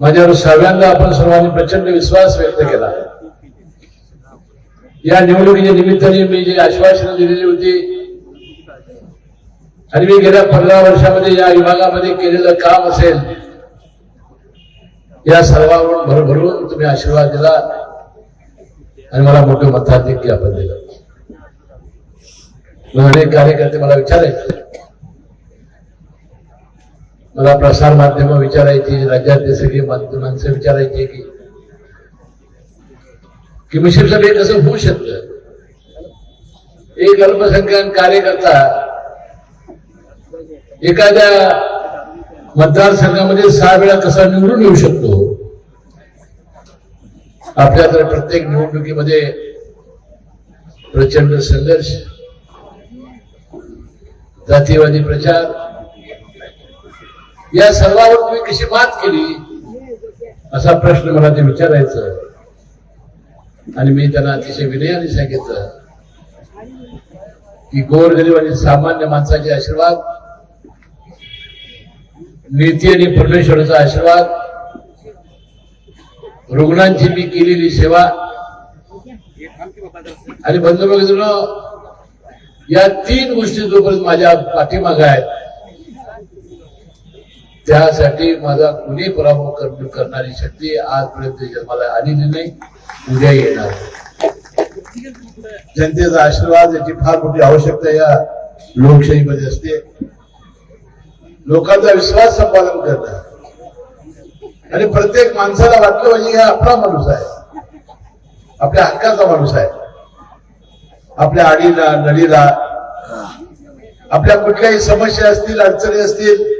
माझ्यावर सर्वांना आपण सर्वांनी प्रचंड विश्वास व्यक्त केला. या निवडणुकीच्या निमित्ताने मी जी आश्वासनं दिलेली होती आणि मी गेल्या पंधरा वर्षामध्ये या विभागामध्ये केलेलं काम असेल या सर्वांवरून भरभरून तुम्ही आशीर्वाद दिला आणि मला मोठं मताधिक्य आपण दिलं. अनेक कार्यकर्ते मला विचारायचे. मला प्रसार माध्यम विचारायची राज्यातले सगळी माणसं विचारायची की की मिशन हे कसं होऊ शकत. एक अल्पसंख्याक कार्यकर्ता एखाद्या मतदारसंघामध्ये सहा वेळा कसा निवडून येऊ शकतो? आपल्या तर प्रत्येक निवडणुकीमध्ये प्रचंड संघर्ष जातीयवादी प्रचार या सर्वावर तुम्ही कशी मात केली? असा प्रश्न मला ते विचारायचं. आणि मी त्यांना अतिशय विनयाने सांगितलं की गोरगरीब आणि सामान्य माणसाचे आशीर्वाद नीती आणि परमेश्वराचा आशीर्वाद रुग्णांची मी केलेली सेवा. आणि बंधू या तीन गोष्टी जोपर्यंत माझ्या पाठीमाग आहेत त्यासाठी माझा कुणी पराभव कर- करणारी शक्ती आजपर्यंत जन्माला आलेली नाही. उद्या येणार. जनतेचा आशीर्वाद याची फार मोठी आवश्यकता या लोकशाहीमध्ये असते. लोकांचा विश्वास संपादन करणं. आणि प्रत्येक माणसाला वाटलं पाहिजे हा आपला माणूस आहे. आपल्या हक्काचा माणूस आहे. आपल्या आडीला नळीला आपल्या कुठल्याही समस्या असतील अडचणी असतील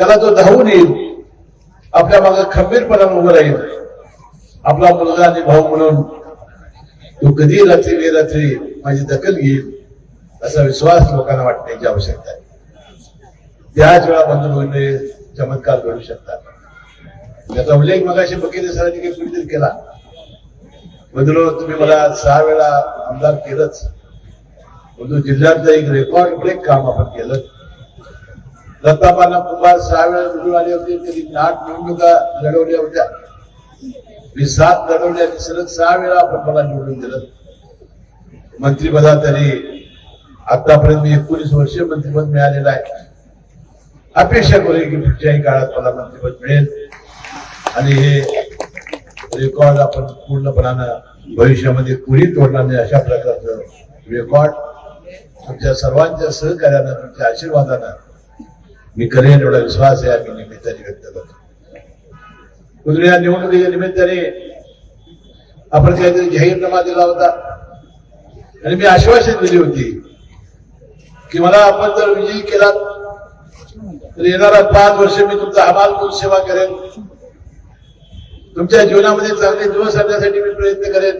त्याला तो धावून येईल. आपल्या मागे खंबीरपणाने उभं राहील. आपला मुलगा आणि भाऊ म्हणून तो कधी रात्री बेरात्री माझी दखल घेईल असा विश्वास लोकांना वाटण्याची आवश्यकता आहे. त्याच वेळा बंधू भगिनी चमत्कार घडू शकतात. त्याचा उल्लेख मगाशी बकेले सरांनी काही कुठेतरी केला. बंधूनो तुम्ही मला सहा वेळा आमदार केलंच. बंधू जिल्ह्यातलं एक रेकॉर्ड ब्रेक काम आपण केलं. दत्तापाना कुंभार सहा वेळा निवडून आले होते त्यांनी आठ निवडणुका लढवल्या होत्या. मी सात लढवल्या सलग सहा वेळा आपण मला निवडून दिलं. मंत्रिपदात तरी आतापर्यंत मी एकोणीस वर्ष मंत्रिपद मिळालेलं आहे. अपेक्षा करू की पुढच्याही काळात मला मंत्रिपद मिळेल. आणि हे रेकॉर्ड आपण पूर्णपणानं भविष्यामध्ये कुणी तोडणार नाही अशा प्रकारचं रेकॉर्ड तुमच्या सर्वांच्या सहकार्यानं तुमच्या आशीर्वादानं मी करेन एवढा विश्वास आहे आम्ही निमित्ताने व्यक्त करतो. कुठे या निवडणुकीच्या निमित्ताने आपण काहीतरी जाहीरनामा दिला होता. आणि मी आश्वासन दिली होती की मला आपण जर विजयी केला तर येणारा पाच वर्ष मी तुमचा हमाल म्हणून सेवा करेन. तुमच्या जीवनामध्ये चांगले दिवस आणण्यासाठी मी प्रयत्न करेन.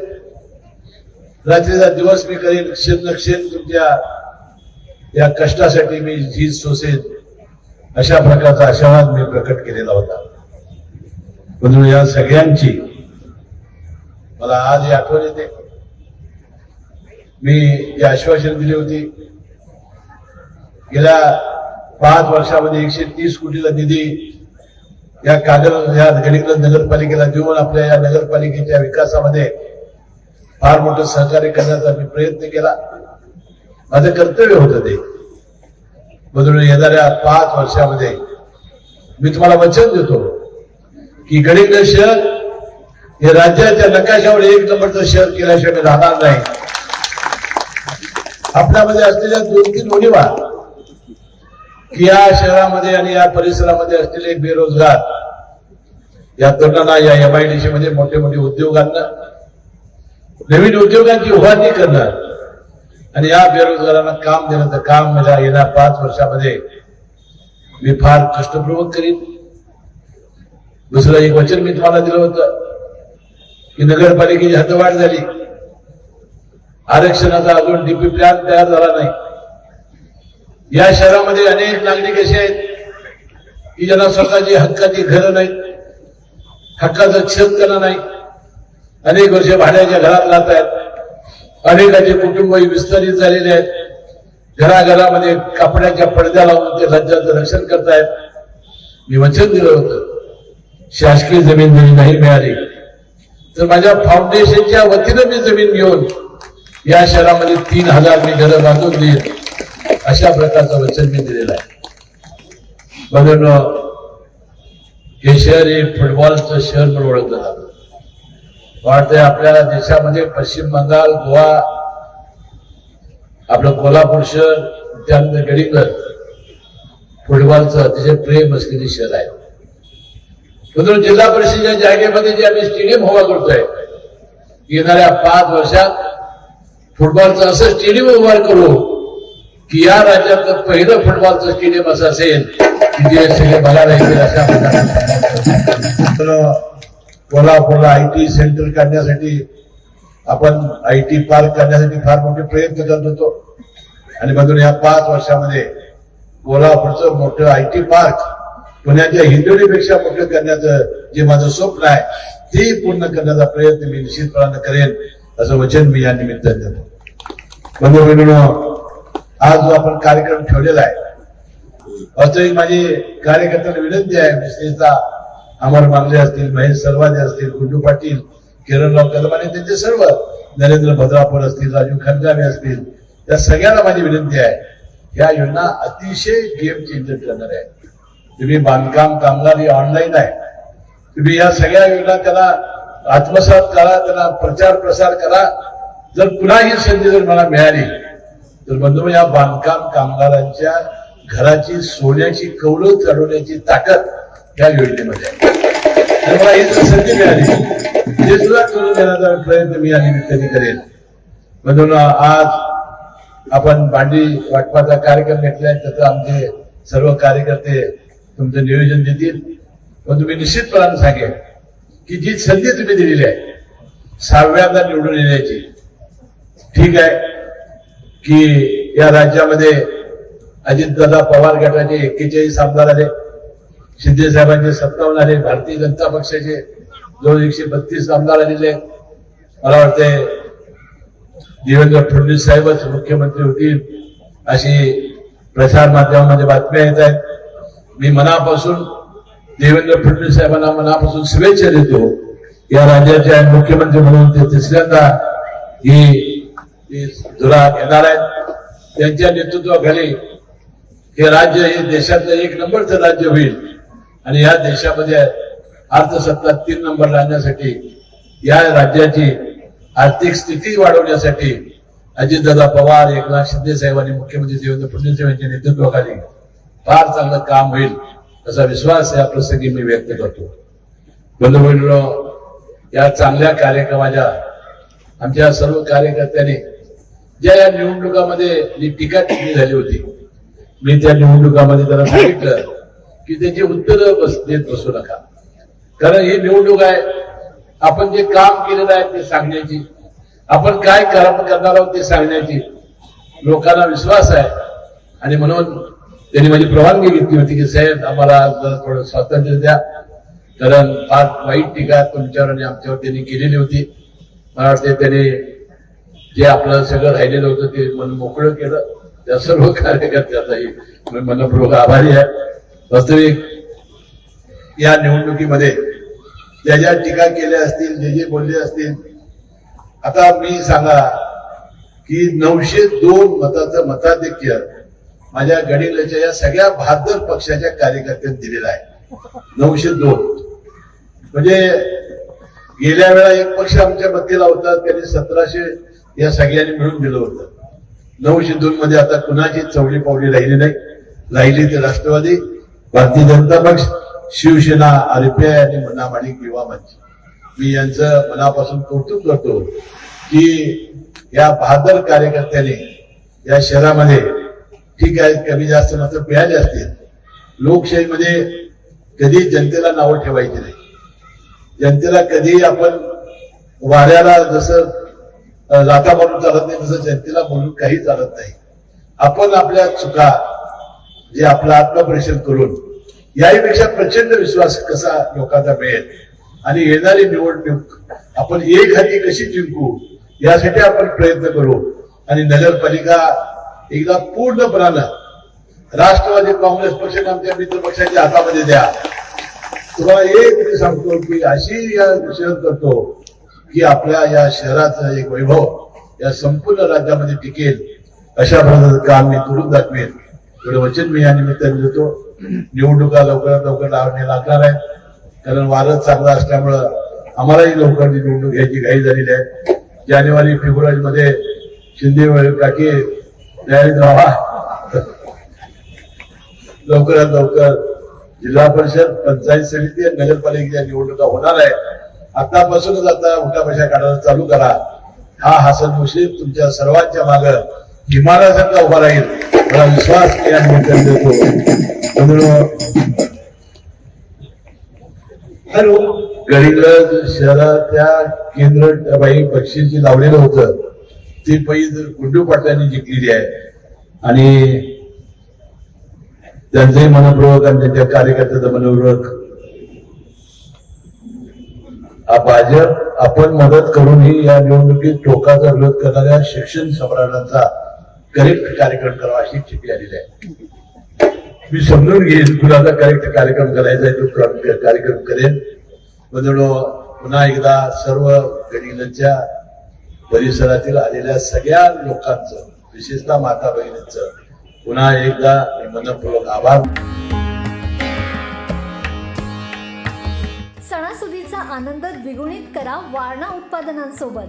रात्रीचा दिवस मी करेन क्षण न क्षण तुमच्या या कष्टासाठी मी झीज सोसेन. अशा प्रकारचा आशावाद मी प्रकट केलेला होता. म्हणून या सगळ्यांची मला आज ही आठवण येते. मी जे आश्वासन दिली होती गेल्या पाच वर्षामध्ये एकशे तीस कोटीला निधी या कागद या गडीग्रज नगरपालिकेला देऊन आपल्या या नगरपालिकेच्या विकासामध्ये फार मोठं सहकार्य करण्याचा मी प्रयत्न केला. माझं कर्तव्य होतं ते. म्हणून येणाऱ्या पाच वर्षामध्ये मी तुम्हाला वचन देतो की गडिंग शहर हे राज्याच्या नकाशावर एक नंबरचं शहर केल्याशिवाय मी राहणार नाही. आपल्यामध्ये असलेल्या दोन तीन उणीवा की या शहरामध्ये आणि या परिसरामध्ये असलेले बेरोजगार या तरुणांना या एमआयडीसी मध्ये मोठे मोठे उद्योगांना नवीन उद्योगांची उभारणी करणार. आणि या बेरोजगारांना काम देण्याचं काम मला येत्या पाच वर्षामध्ये मी फार कष्टपूर्वक करीन. दुसरं एक वचन मी तुम्हाला दिलं होतं की नगरपालिकेची हद्दवाढ झाली. आरक्षणाचा अजून डीपी प्लॅन तयार झाला नाही. या शहरामध्ये अनेक नागरिक असे आहेत की ज्यांना स्वतःची हक्काची घरं नाहीत हक्काचं क्षम त्यांना नाही. अनेक वर्ष भाड्याच्या घरात राहत आहेत. अनेकाचे कुटुंब विस्तारित झालेले आहेत. घराघरामध्ये कापड्याच्या पडद्या लावून ते राज्याचं रक्षण करतायत. मी वचन दिलं होतं. शासकीय जमीन जरी नाही मिळाली तर माझ्या फाउंडेशनच्या वतीनं मी जमीन घेऊन या शहरामध्ये तीन हजार मी घरं बांधून देईन अशा प्रकारचं वचन मी दिलेलं आहे. म्हणून हे शहर हे फुटबॉलचं शहर म्हणून ओळखलं जातं. वाटतंय आपल्या देशामध्ये म्हणजे पश्चिम बंगाल गोवा आपलं कोल्हापूर शहर त्यानंतर गडीकर. फुटबॉलचं अतिशय प्रेम असलेले शहर आहे. म्हणून जिल्हा परिषदेच्या जागेमध्ये जे आम्ही स्टेडियम उभा करतोय येणाऱ्या पाच वर्षात फुटबॉलचं असं स्टेडियम उभा करू की या राज्यातलं पहिलं फुटबॉलचं स्टेडियम असं असेल की जे सगळे बघायला येतील अशा प्रकारे कोल्हापूरला आय टी सेंटर काढण्यासाठी आपण आय टी पार्क करण्यासाठी फार मोठे प्रयत्न करत होतो. आणि म्हणून या पाच वर्षामध्ये कोल्हापूरचं मोठं आय टी पार्क पुण्याच्या हिंदोळीपेक्षा मोठं करण्याचं जे माझं स्वप्न आहे ते पूर्ण करण्याचा प्रयत्न मी निश्चितपणानं करेन असं वचन मी या निमित्ताने देतो. बंधू बहिणीनो आज जो आपण कार्यक्रम ठेवलेला आहे वास्तविक माझी कार्यकर्त्यांना विनंती आहे विशेषतः अमर मांगले असतील महेश सरवादे असतील गुंडू पाटील किरणराव कदम आणि त्यांचे सर्व नरेंद्र भद्रापूर असतील राजू खंडावे असतील या सगळ्यांना माझी विनंती आहे या योजना अतिशय गेम चेंजर करणार आहे. तुम्ही बांधकाम कामगार हे ऑनलाईन आहे. तुम्ही या सगळ्या योजना त्याला आत्मसात करा त्याला प्रचार प्रसार करा. जर पुन्हा ही संधी जर मला मिळाली तर बंधू या बांधकाम कामगारांच्या घराची सोन्याची कौलं चढवण्याची ताकद या योजनेमध्ये. आणि मला ही संधी मिळाली. ते सुद्धा करून देण्याचा प्रयत्न मी या निमित्ताने करेन. म्हणून आज आपण भांडी वाटपाचा कार्यक्रम घेतलाय त्याचं आमचे सर्व कार्यकर्ते तुमचं नियोजन देतील. पण तुम्ही निश्चितपणाने सांगेल की जी संधी तुम्ही दिलेली आहे सहाव्यांदा निवडून येण्याची ठीक आहे की या राज्यामध्ये अजितदादा पवार गटाचे एक्केचाळीस आमदार आले. शिंदे साहेबांचे सत्तावन्न आले भारतीय जनता पक्षाचे जवळ एकशे बत्तीस आमदार आलेले मला वाटते देवेंद्र फडणवीस साहेबच मुख्यमंत्री होतील अशी प्रसार माध्यमामध्ये बातम्या येत आहेत. मी मनापासून देवेंद्र फडणवीस साहेबांना मनापासून शुभेच्छा देतो. या राज्याचे मुख्यमंत्री म्हणून ते तिसऱ्यांदा ही ही धुरा घेणार आहेत त्यांच्या नेतृत्वाखाली हे राज्य हे देशातलं एक नंबरचं राज्य होईल. आणि या देशामध्ये अर्थसत्ता तीन नंबर आणण्यासाठी या राज्याची आर्थिक स्थिती वाढवण्यासाठी अजितदादा पवार एकनाथ शिंदे साहेबांनी मुख्यमंत्री देवेंद्र फडणवीस यांच्या नेतृत्वाखाली फार चांगलं काम होईल असा विश्वास या प्रसंगी मी व्यक्त करतो. बंधू या चांगल्या कार्यक्रमाच्या आमच्या सर्व कार्यकर्त्यांनी ज्या या निवडणुकामध्ये जी टीका केली झाली होती मी त्या निवडणुकामध्ये त्याला सांगितलं की त्याची उत्तरं बस देत बसू नका. कारण ही निवडणूक आहे. आपण जे काम केलेलं आहे ते सांगण्याची. आपण काय काम करणार आहोत ते सांगण्याची लोकांना विश्वास आहे. आणि म्हणून त्यांनी माझी परवानगी घेतली होती की साहेब आम्हाला थोडं स्वातंत्र्य द्या कारण फार वाईट टीका तुमच्यावर आणि आमच्यावर त्यांनी केलेली होती. मला वाटते त्यांनी जे आपलं सगळं राहिलेलं होतं ते मन मोकळं केलं. त्या सर्व कार्यकर्त्याचाही मनपूर्वक आभारी आहे. वास्तविक या निवडणुकीमध्ये ज्या ज्या टीका केल्या असतील जे जे बोलले असतील आता मी सांगा की नऊशे दोन मताचं मताधिक्य माझ्या गडिंगलच्या या सगळ्या बहादर पक्षाच्या कार्यकर्त्यांनी दिलेला आहे. नऊशे दोन. म्हणजे गेल्या वेळा एक पक्ष आमच्या मतीला होता त्यांनी सतराशे या सगळ्यांनी मिळून दिलं होतं. नऊशे दोन मध्ये आता कुणाची चवळी पावली राहिली नाही. राहिली ते राष्ट्रवादी भारतीय जनता पक्ष शिवसेना आरपीआय आणि मनामाडी युवा मंच. मी यांचं मनापासून कौतुक करतो की या बहादर कार्यकर्त्यांनी या शहरामध्ये ठीक आहे कमी जास्त मात्र पिळाले असतील. लोकशाहीमध्ये कधी जनतेला नावं ठेवायची नाही. जनतेला कधी आपण वाऱ्याला जसं लाथा मारून चालत नाही तसं जनतेला बोलून काही चालत नाही. आपण आपल्या चुका जे आपलं आत्मपरिषद करून याहीपेक्षा प्रचंड विश्वास कसा लोकांचा मिळेल? आणि येणारी निवडणूक आपण एक हाती कशी जिंकू यासाठी आपण प्रयत्न करू. आणि नगरपालिका एकदा पूर्णपणानं राष्ट्रवादी काँग्रेस पक्षाने आमच्या मित्र पक्षाच्या हातामध्ये द्या. तुम्हाला एक सांगतो की अशी या विषय करतो की आपल्या या शहराचं एक वैभव या संपूर्ण राज्यामध्ये टिकेल अशा प्रकारचं काम मी करून दाखवेन. एवढं वचन मी या निमित्ताने देतो. निवडणुका लवकरात लवकर लावणे लागणार आहे. कारण वारं चांगलं असल्यामुळं आम्हालाही लवकर निवडणूक घ्यायची घाई झालेली आहे. जानेवारी फेब्रुवारी मध्ये शिंदे काकी तयारीत व्हावा लवकरात लवकर जिल्हा परिषद पंचायत समिती आणि नगरपालिकेच्या निवडणुका होणार आहे. आतापासूनच आता उठा पैसा काढायला चालू करा. हा हसन मुश्रीफ तुमच्या सर्वांच्या माग हिमालयासारखा उभा राहील. मला विश्वास या निमित्ताने देतो म्हणून हॅलो गडिंग्लज शहराच्या केंद्र बाई बक्षीस लावलेलं होतं. ती पैज गुड्डू पाटलांनी जिंकलेली आहे आणि त्यांचंही मनपूर्वक आणि त्यांच्या कार्यकर्त्याचं मनपूर्वक हा भाजप आपण मदत करूनही या निवडणुकीत टोकाचा विरोध करणाऱ्या शिक्षण सम्राटांचा करेक्ट कार्यक्रम करावा अशी चिठी आलेली आहे. मी समजून घेईन कुणाचा करेक्ट कार्यक्रम करायचा आहे तो कार्यक्रम करेल. म्हणून पुन्हा एकदा सर्व गडिलांच्या परिसरातील आलेल्या सगळ्या लोकांचं विशेषतः माता बहिणींचं पुन्हा एकदा मनपूर्वक आभार सणासुदीचा आनंद द्विगुणित करा वारणा उत्पादनांसोबत.